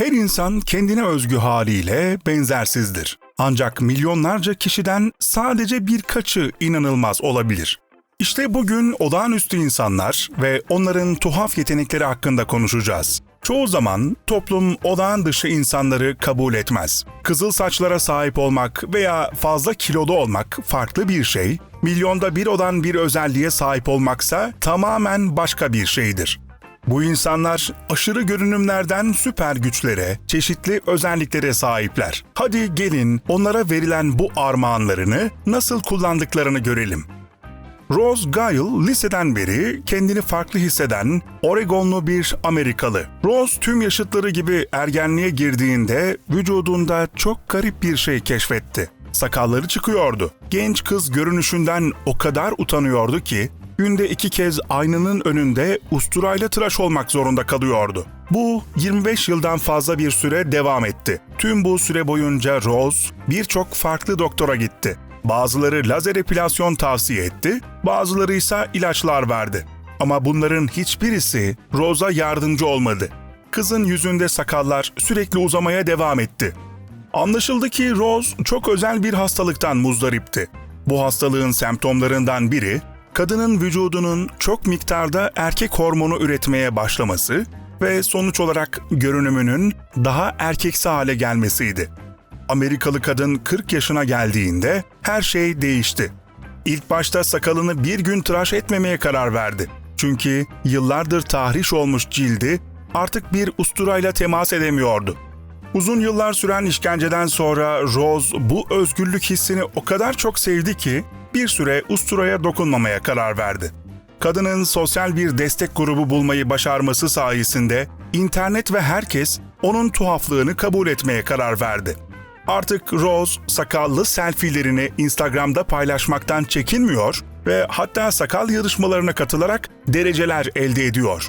Her insan kendine özgü haliyle benzersizdir. Ancak milyonlarca kişiden sadece birkaçı inanılmaz olabilir. İşte bugün olağanüstü insanlar ve onların tuhaf yetenekleri hakkında konuşacağız. Çoğu zaman toplum olağan dışı insanları kabul etmez. Kızıl saçlara sahip olmak veya fazla kilolu olmak farklı bir şey, milyonda bir olan bir özelliğe sahip olmaksa tamamen başka bir şeydir. Bu insanlar aşırı görünümlerden süper güçlere, çeşitli özelliklere sahipler. Hadi gelin onlara verilen bu armağanlarını nasıl kullandıklarını görelim. Rose Guile liseden beri kendini farklı hisseden Oregonlu bir Amerikalı. Rose tüm yaşıtları gibi ergenliğe girdiğinde vücudunda çok garip bir şey keşfetti. Sakalları çıkıyordu. Genç kız görünüşünden o kadar utanıyordu ki günde iki kez aynanın önünde usturayla tıraş olmak zorunda kalıyordu. Bu 25 yıldan fazla bir süre devam etti. Tüm bu süre boyunca Rose birçok farklı doktora gitti. Bazıları lazer epilasyon tavsiye etti, bazıları ise ilaçlar verdi. Ama bunların hiçbirisi Rose'a yardımcı olmadı. Kızın yüzünde sakallar sürekli uzamaya devam etti. Anlaşıldı ki Rose çok özel bir hastalıktan muzdaripti. Bu hastalığın semptomlarından biri, kadının vücudunun çok miktarda erkek hormonu üretmeye başlaması ve sonuç olarak görünümünün daha erkeksi hale gelmesiydi. Amerikalı kadın 40 yaşına geldiğinde her şey değişti. İlk başta sakalını bir gün tıraş etmemeye karar verdi. Çünkü yıllardır tahriş olmuş cildi artık bir usturayla temas edemiyordu. Uzun yıllar süren işkenceden sonra Rose bu özgürlük hissini o kadar çok sevdi ki bir süre usturaya dokunmamaya karar verdi. Kadının sosyal bir destek grubu bulmayı başarması sayesinde internet ve herkes onun tuhaflığını kabul etmeye karar verdi. Artık Rose sakallı selfielerini Instagram'da paylaşmaktan çekinmiyor ve hatta sakal yarışmalarına katılarak dereceler elde ediyor.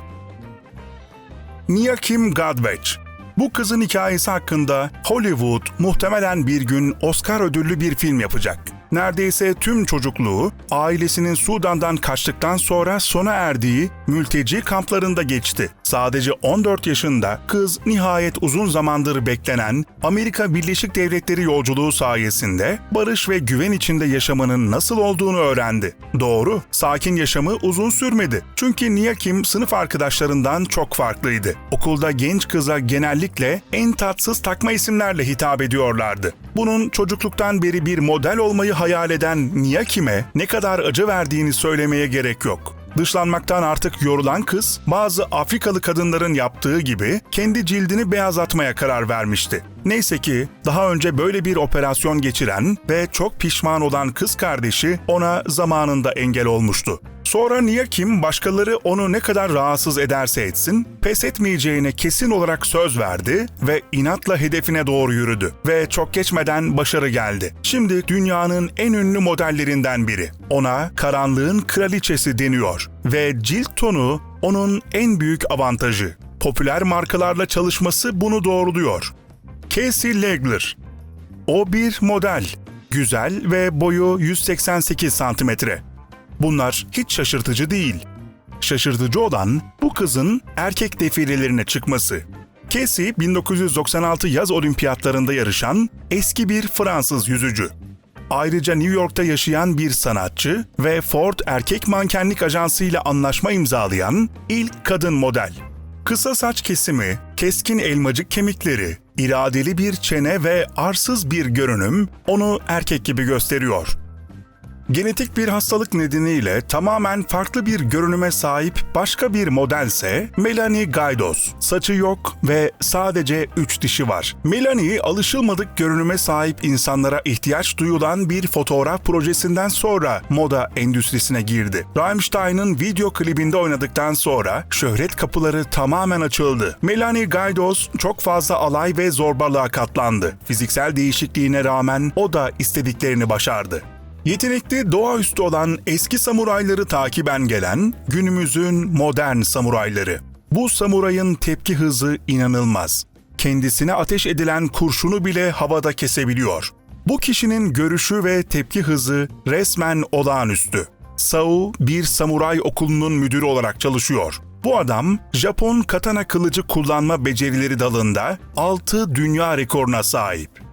Nia Kim Godwech bu kızın hikayesi hakkında Hollywood muhtemelen bir gün Oscar ödüllü bir film yapacak neredeyse tüm çocukluğu ailesinin Sudan'dan kaçtıktan sonra sona erdiği mülteci kamplarında geçti. Sadece 14 yaşında kız nihayet uzun zamandır beklenen Amerika Birleşik Devletleri yolculuğu sayesinde barış ve güven içinde yaşamanın nasıl olduğunu öğrendi. Doğru, sakin yaşamı uzun sürmedi. Çünkü Nia Kim sınıf arkadaşlarından çok farklıydı. Okulda genç kıza genellikle en tatsız takma isimlerle hitap ediyorlardı. Bunun çocukluktan beri bir model olmayı hayal eden Nia Kim'e ne kadar acı verdiğini söylemeye gerek yok. Dışlanmaktan artık yorulan kız, bazı Afrikalı kadınların yaptığı gibi kendi cildini beyazlatmaya karar vermişti. Neyse ki daha önce böyle bir operasyon geçiren ve çok pişman olan kız kardeşi ona zamanında engel olmuştu. Sonra Nia Kim başkaları onu ne kadar rahatsız ederse etsin, pes etmeyeceğine kesin olarak söz verdi ve inatla hedefine doğru yürüdü. Ve çok geçmeden başarı geldi. Şimdi dünyanın en ünlü modellerinden biri. Ona karanlığın kraliçesi deniyor ve cilt tonu onun en büyük avantajı. Popüler markalarla çalışması bunu doğruluyor. Casey Legler O bir model. Güzel ve boyu 188 santimetre. Bunlar hiç şaşırtıcı değil. Şaşırtıcı olan bu kızın erkek defilelerine çıkması. Casey 1996 yaz olimpiyatlarında yarışan eski bir Fransız yüzücü. Ayrıca New York'ta yaşayan bir sanatçı ve Ford erkek mankenlik ajansı ile anlaşma imzalayan ilk kadın model. Kısa saç kesimi, keskin elmacık kemikleri, iradeli bir çene ve arsız bir görünüm onu erkek gibi gösteriyor. Genetik bir hastalık nedeniyle tamamen farklı bir görünüme sahip başka bir modelse Melanie Gaydos. Saçı yok ve sadece üç dişi var. Melanie alışılmadık görünüme sahip insanlara ihtiyaç duyulan bir fotoğraf projesinden sonra moda endüstrisine girdi. Rammstein'ın video klibinde oynadıktan sonra şöhret kapıları tamamen açıldı. Melanie Gaydos çok fazla alay ve zorbalığa katlandı. Fiziksel değişikliğine rağmen o da istediklerini başardı. Yetenekli doğaüstü olan eski samurayları takiben gelen günümüzün modern samurayları. Bu samurayın tepki hızı inanılmaz. Kendisine ateş edilen kurşunu bile havada kesebiliyor. Bu kişinin görüşü ve tepki hızı resmen olağanüstü. Sao bir samuray okulunun müdürü olarak çalışıyor. Bu adam Japon katana kılıcı kullanma becerileri dalında 6 dünya rekoruna sahip.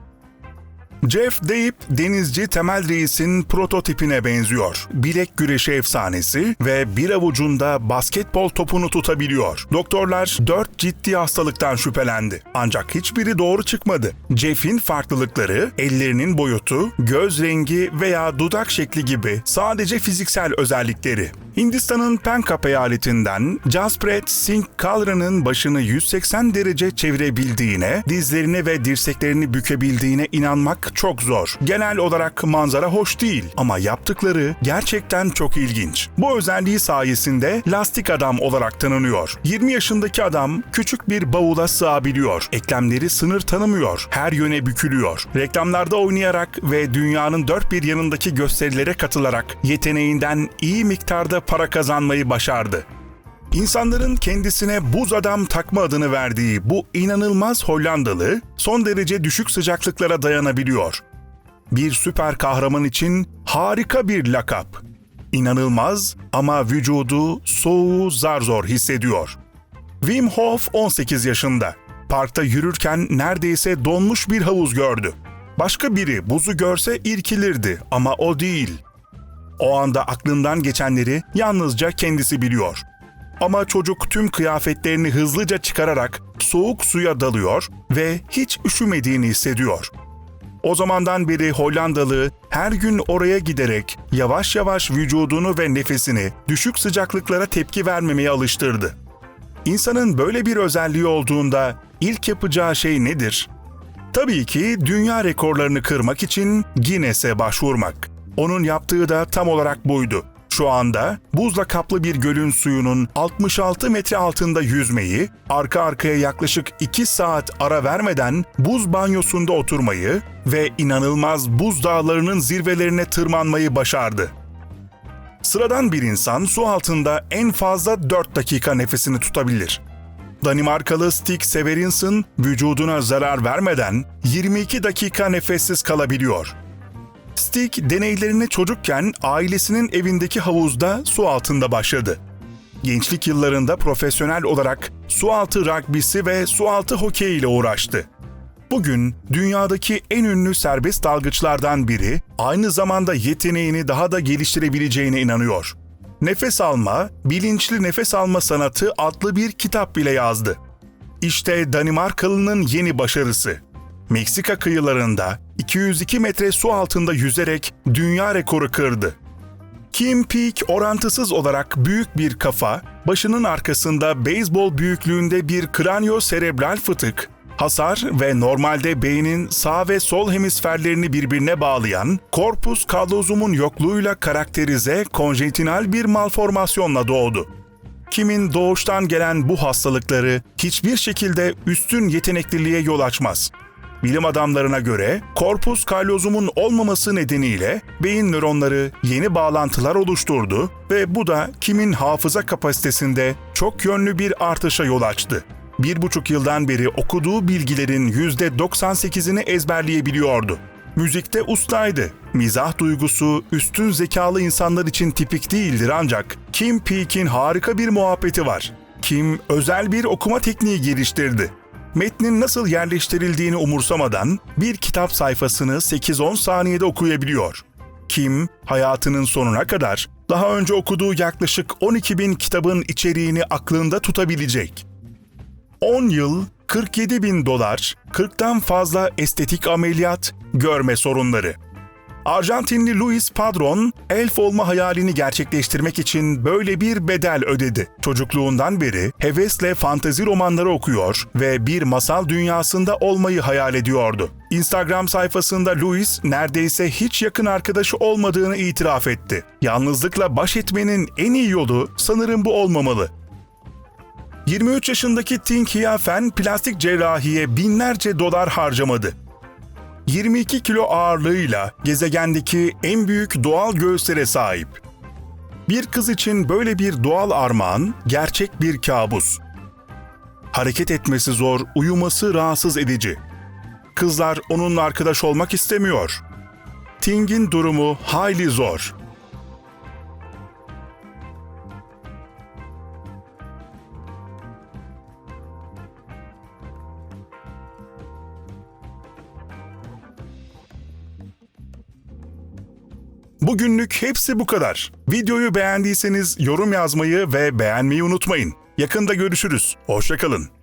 Jeff Deep, denizci Temel Reis'in prototipine benziyor. Bilek güreşi efsanesi ve bir avucunda basketbol topunu tutabiliyor. Doktorlar dört ciddi hastalıktan şüphelendi. Ancak hiçbiri doğru çıkmadı. Jeff'in farklılıkları, ellerinin boyutu, göz rengi veya dudak şekli gibi sadece fiziksel özellikleri. Hindistan'ın Pencap eyaletinden Jaspret Singh Kalra'nın başını 180 derece çevirebildiğine, dizlerini ve dirseklerini bükebildiğine inanmak çok zor. Genel olarak manzara hoş değil ama yaptıkları gerçekten çok ilginç. Bu özelliği sayesinde lastik adam olarak tanınıyor. 20 yaşındaki adam küçük bir bavula sığabiliyor. Eklemleri sınır tanımıyor. Her yöne bükülüyor. Reklamlarda oynayarak ve dünyanın dört bir yanındaki gösterilere katılarak yeteneğinden iyi miktarda para kazanmayı başardı. İnsanların kendisine buz adam takma adını verdiği bu inanılmaz Hollandalı son derece düşük sıcaklıklara dayanabiliyor. Bir süper kahraman için harika bir lakap. İnanılmaz ama vücudu soğuğu zar zor hissediyor. Wim Hof 18 yaşında. Parkta yürürken neredeyse donmuş bir havuz gördü. Başka biri buzu görse irkilirdi ama o değil. O anda aklından geçenleri yalnızca kendisi biliyor. Ama çocuk tüm kıyafetlerini hızlıca çıkararak soğuk suya dalıyor ve hiç üşümediğini hissediyor. O zamandan beri Hollandalı her gün oraya giderek yavaş yavaş vücudunu ve nefesini düşük sıcaklıklara tepki vermemeye alıştırdı. İnsanın böyle bir özelliği olduğunda ilk yapacağı şey nedir? Tabii ki dünya rekorlarını kırmak için Guinness'e başvurmak. Onun yaptığı da tam olarak buydu. Şu anda buzla kaplı bir gölün suyunun 66 metre altında yüzmeyi, arka arkaya yaklaşık 2 saat ara vermeden buz banyosunda oturmayı ve inanılmaz buz dağlarının zirvelerine tırmanmayı başardı. Sıradan bir insan su altında en fazla 4 dakika nefesini tutabilir. Danimarkalı Stig Severinsen vücuduna zarar vermeden 22 dakika nefessiz kalabiliyor. Stig deneylerini çocukken ailesinin evindeki havuzda su altında başladı. Gençlik yıllarında profesyonel olarak sualtı ragbisi ve sualtı hokeyi ile uğraştı. Bugün dünyadaki en ünlü serbest dalgıçlardan biri aynı zamanda yeteneğini daha da geliştirebileceğine inanıyor. Nefes alma, bilinçli nefes alma sanatı adlı bir kitap bile yazdı. İşte Danimarkalı'nın yeni başarısı. Meksika kıyılarında 202 metre su altında yüzerek dünya rekoru kırdı. Kim Peek orantısız olarak büyük bir kafa, başının arkasında beyzbol büyüklüğünde bir kranioserebral fıtık, hasar ve normalde beynin sağ ve sol hemisferlerini birbirine bağlayan korpus callosum'un yokluğuyla karakterize konjenital bir malformasyonla doğdu. Kimin doğuştan gelen bu hastalıkları hiçbir şekilde üstün yetenekliliğe yol açmaz. Bilim adamlarına göre korpus callosum'un olmaması nedeniyle beyin nöronları yeni bağlantılar oluşturdu ve bu da kimin hafıza kapasitesinde çok yönlü bir artışa yol açtı. Bir buçuk yıldan beri okuduğu bilgilerin yüzde 98'ini ezberleyebiliyordu. Müzikte ustaydı. Mizah duygusu üstün zekalı insanlar için tipik değildir ancak Kim Peek'in harika bir muhabbeti var. Kim özel bir okuma tekniği geliştirdi metnin nasıl yerleştirildiğini umursamadan bir kitap sayfasını 8-10 saniyede okuyabiliyor. Kim, hayatının sonuna kadar daha önce okuduğu yaklaşık 12 bin kitabın içeriğini aklında tutabilecek. 10 yıl, 47 bin dolar, 40'tan fazla estetik ameliyat, görme sorunları. Arjantinli Luis Padron, elf olma hayalini gerçekleştirmek için böyle bir bedel ödedi. Çocukluğundan beri hevesle fantezi romanları okuyor ve bir masal dünyasında olmayı hayal ediyordu. Instagram sayfasında Luis neredeyse hiç yakın arkadaşı olmadığını itiraf etti. Yalnızlıkla baş etmenin en iyi yolu sanırım bu olmamalı. 23 yaşındaki Tink Hiafen plastik cerrahiye binlerce dolar harcamadı. 22 kilo ağırlığıyla gezegendeki en büyük doğal göğüslere sahip. Bir kız için böyle bir doğal armağan gerçek bir kabus. Hareket etmesi zor, uyuması rahatsız edici. Kızlar onunla arkadaş olmak istemiyor. Ting'in durumu hayli zor. Bugünlük hepsi bu kadar. Videoyu beğendiyseniz yorum yazmayı ve beğenmeyi unutmayın. Yakında görüşürüz. Hoşçakalın.